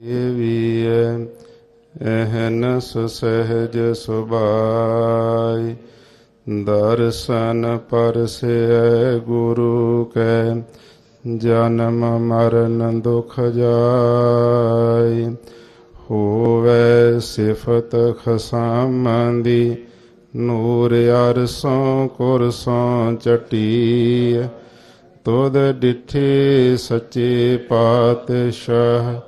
ਏਵੀਐ ਅਹਨਸ ਸਹਿਜ ਸੁਭਾਈ ਦਰਸ਼ਨ ਪਰਸੈ ਗੁਰੂ ਕੈ, ਜਨਮ ਮਰਨ ਦੁਖ ਜਾਈ ਹੋਵੇ ਸਿਫਤ ਖਸਮ ਦੀ ਨੂਰ ਅਰਸੋਂ ਕੁਰਸੋਂ ਚਟੀ ਤੁਧ ਡਿਠੇ ਸੱਚੇ ਪਾਤਸ਼ਾਹ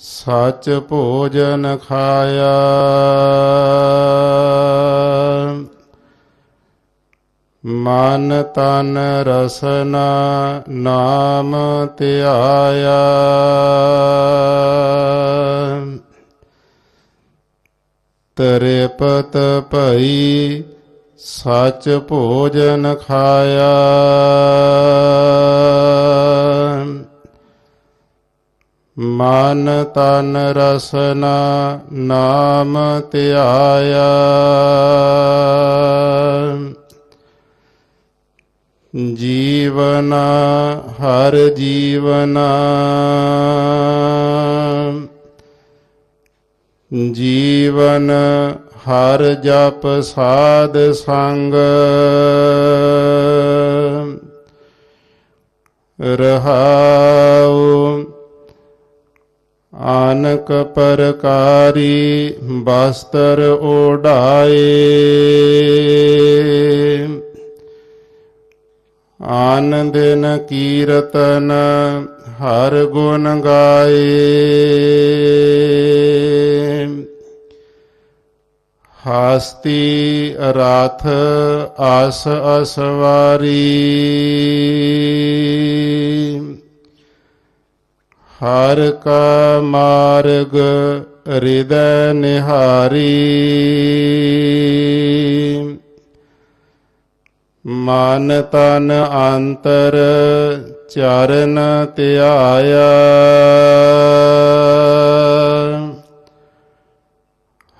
ਸਚ ਭੋਜਨ ਖਾਇਆ। ਮਨ ਤਨ ਰਸਨਾ ਨਾਮ ਧਿਆਇਆ। ਪਤ ਭਈ ਸਚ ਭੋਜਨ ਖਾਇਆ। ਮਨ ਤਨ ਰਸਨਾ ਨਾਮ ਧਿਆਇਆ। ਜੀਵਨ ਹਰ ਜੀਵਨ। ਜੀਵਨ ਹਰ ਜਪ ਸਾਧ ਸੰਗ। ਰਹਾਉ ਆਨਕ ਪਰਕਾਰੀ ਬਸਤਰ ਓਢਾਏ। ਆਨ ਦਿਨ ਕੀਰਤਨ ਹਰ ਗੁਣ ਗਾਏ। ਹਸਤੀ ਰਾਥ ਆਸ ਅਸਵਾਰੀ। ਹਰ ਕਾ ਮਾਰਗ ਹਿਰਦੈ ਨਿਹਾਰੀ। ਮਨ ਤਨ ਅੰਤਰ ਚਰਨ ਧਿਆਇਆ।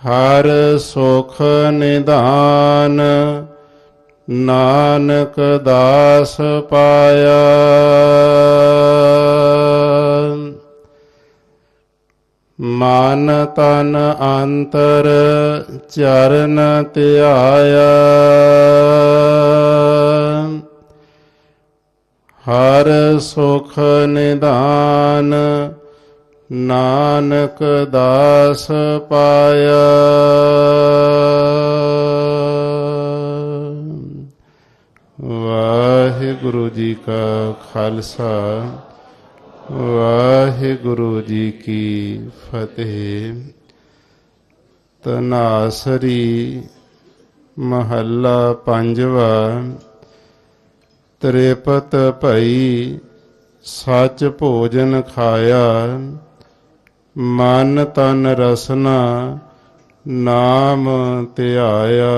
ਹਰ ਸੁਖ ਨਿਧਾਨ ਨਾਨਕ ਦਾਸ ਪਾਇਆ। ਮਨ ਤਨ ਅੰਤਰ ਚਰਨ ਧਿਆਇਆ। ਹਰ ਸੁਖ ਨਿਦਾਨ ਨਾਨਕ ਦਾਸ ਪਾਇਆ। ਵਾਹਿਗੁਰੂ ਜੀ ਕਾ ਖਾਲਸਾ। ਵਾਹਿਗੁਰੂ ਜੀ ਕੀ ਫਤਿਹ। ਤਨਾਸਰੀ ਮਹੱਲਾ ਪੰਜਵਾ, ਤ੍ਰਿਪਤ ਭਈ ਸੱਚ ਭੋਜਨ ਖਾਇਆ, ਮਨ ਤਨ ਰਸਨਾ ਨਾਮ ਧਿਆਇਆ।